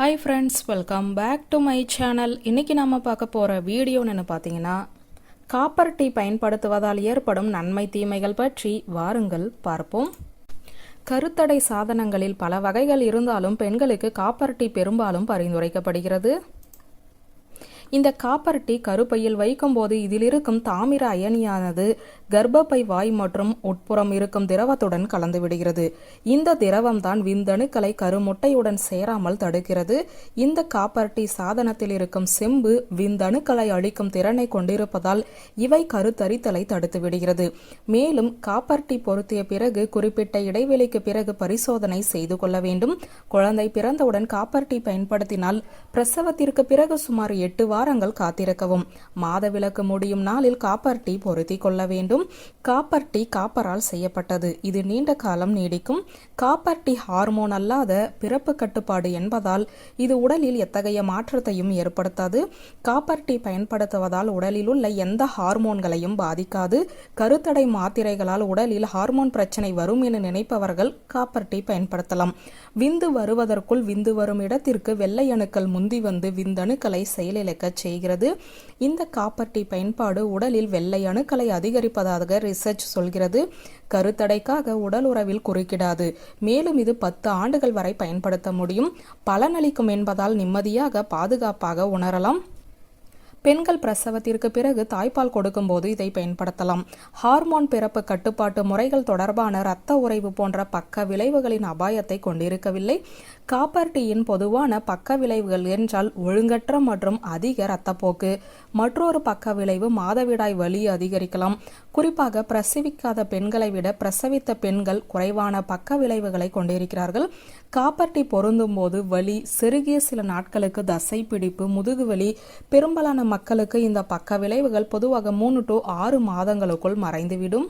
Hi friends welcome back to my channel இன்றைக்கி நம்ம பார்க்க போகிற வீடியோன்னு பார்த்தீங்கன்னா காப்பர் டீ பயன்படுத்துவதால் ஏற்படும் நன்மை தீமைகள் பற்றி வாருங்கள் பார்ப்போம். கருத்தடை சாதனங்களில் பல வகைகள் இருந்தாலும் பெண்களுக்கு காப்பர் டீ பெரும்பாலும் பரிந்துரைக்கப்படுகிறது. இந்த காப்பர் டீ கருப்பையில் வைக்கும்போது இதில் இருக்கும் தாமிர அயனியானது கர்ப்பப்பை வாய் மற்றும் உட்புறம் இருக்கும் திரவத்துடன் கலந்துவிடுகிறது இந்த திரவம்தான் விந்தணுக்களை கருமுட்டையுடன் சேராமல் தடுக்கிறது. இந்த காப்பர் டீ சாதனத்தில் இருக்கும் செம்பு விந்தணுக்களை அழிக்கும் திறனை கொண்டிருப்பதால் இவை கருத்தரித்தலை தடுத்து விடுகிறது. மேலும் காப்பர் டீ பொருத்திய பிறகு குறிப்பிட்ட இடைவெளிக்கு பிறகு பரிசோதனை செய்து கொள்ள வேண்டும். குழந்தை பிறந்தவுடன் காப்பர் டீ பயன்படுத்தினால் பிரசவத்திற்கு பிறகு சுமார் எட்டு வாரங்கள் காத்திருக்கவும். மாதவிலக்கு முடியும் நாளில் காப்பர் டீ பொருத்தி கொள்ள வேண்டும். காப்பர் டீ காப்பரால் செய்யப்பட்டது. இது நீண்ட காலம் நீடிக்கும். காப்பர் டீ ஹார்மோன் அல்லாத பிறப்பு கட்டுப்பாடு என்பதால் இது உடலில் எத்தகைய மாற்றத்தையும் ஏற்படுத்தாது. காப்பர் டீ பயன்படுத்துவதால் உடலில் உள்ள எந்த ஹார்மோன்களையும் பாதிக்காது. கருத்தடை மாத்திரைகளால் உடலில் ஹார்மோன் பிரச்சனை வரும் என நினைப்பவர்கள் காப்பர் டீ பயன்படுத்தலாம். விந்து வருவதற்குள் விந்து வரும் இடத்திற்கு வெள்ளை அணுக்கள் முந்தி வந்து விந்தணுக்களை செயலிழக்க செய்கிறது. இந்த காப்பர் டீ பயன்பாடு உடலில் வெள்ளை அணுக்களை அதிகரிப்பதாக ரிசர்ச் சொல்கிறது. கருத்தடைக்காக உடல் உறவில் குறுக்கிடாது. மேலும் இது பத்து ஆண்டுகள் வரை பயன்படுத்த முடியும். பலனளிக்கும் என்பதால் நிம்மதியாக பாதுகாப்பாக உணரலாம். பெண்கள் பிரசவத்திற்கு பிறகு தாய்ப்பால் கொடுக்கும்போது இதை பயன்படுத்தலாம். ஹார்மோன் பிறப்பு கட்டுப்பாட்டு முறைகள் தொடர்பான இரத்த உறைவு போன்ற பக்க விளைவுகளின் அபாயத்தை கொண்டிருக்கவில்லை. காப்பர் டீயின் பொதுவான பக்க விளைவுகள் என்றால் ஒழுங்கற்ற மற்றும் அதிக இரத்தப்போக்கு. மற்றொரு பக்க விளைவு மாதவிடாய் வலி அதிகரிக்கலாம். குறிப்பாக பிரசவிக்காத பெண்களை விட பிரசவித்த பெண்கள் குறைவான பக்க விளைவுகளை கொண்டிருக்கிறார்கள். காப்பர் டீ பொருந்தும் போது வலி செருகிய சில நாட்களுக்கு தசை பிடிப்பு முதுகுவலி பெரும்பாலான மக்களுக்கு இந்த பக்க விளைவுகள் பொதுவாக மூணு டு ஆறு மாதங்களுக்குள் மறைந்துவிடும்.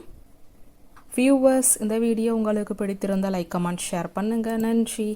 வியூவர்ஸ் இந்த வீடியோ உங்களுக்கு பிடித்திருந்தால் லைக் கமெண்ட் ஷேர் பண்ணுங்கள் நன்றி.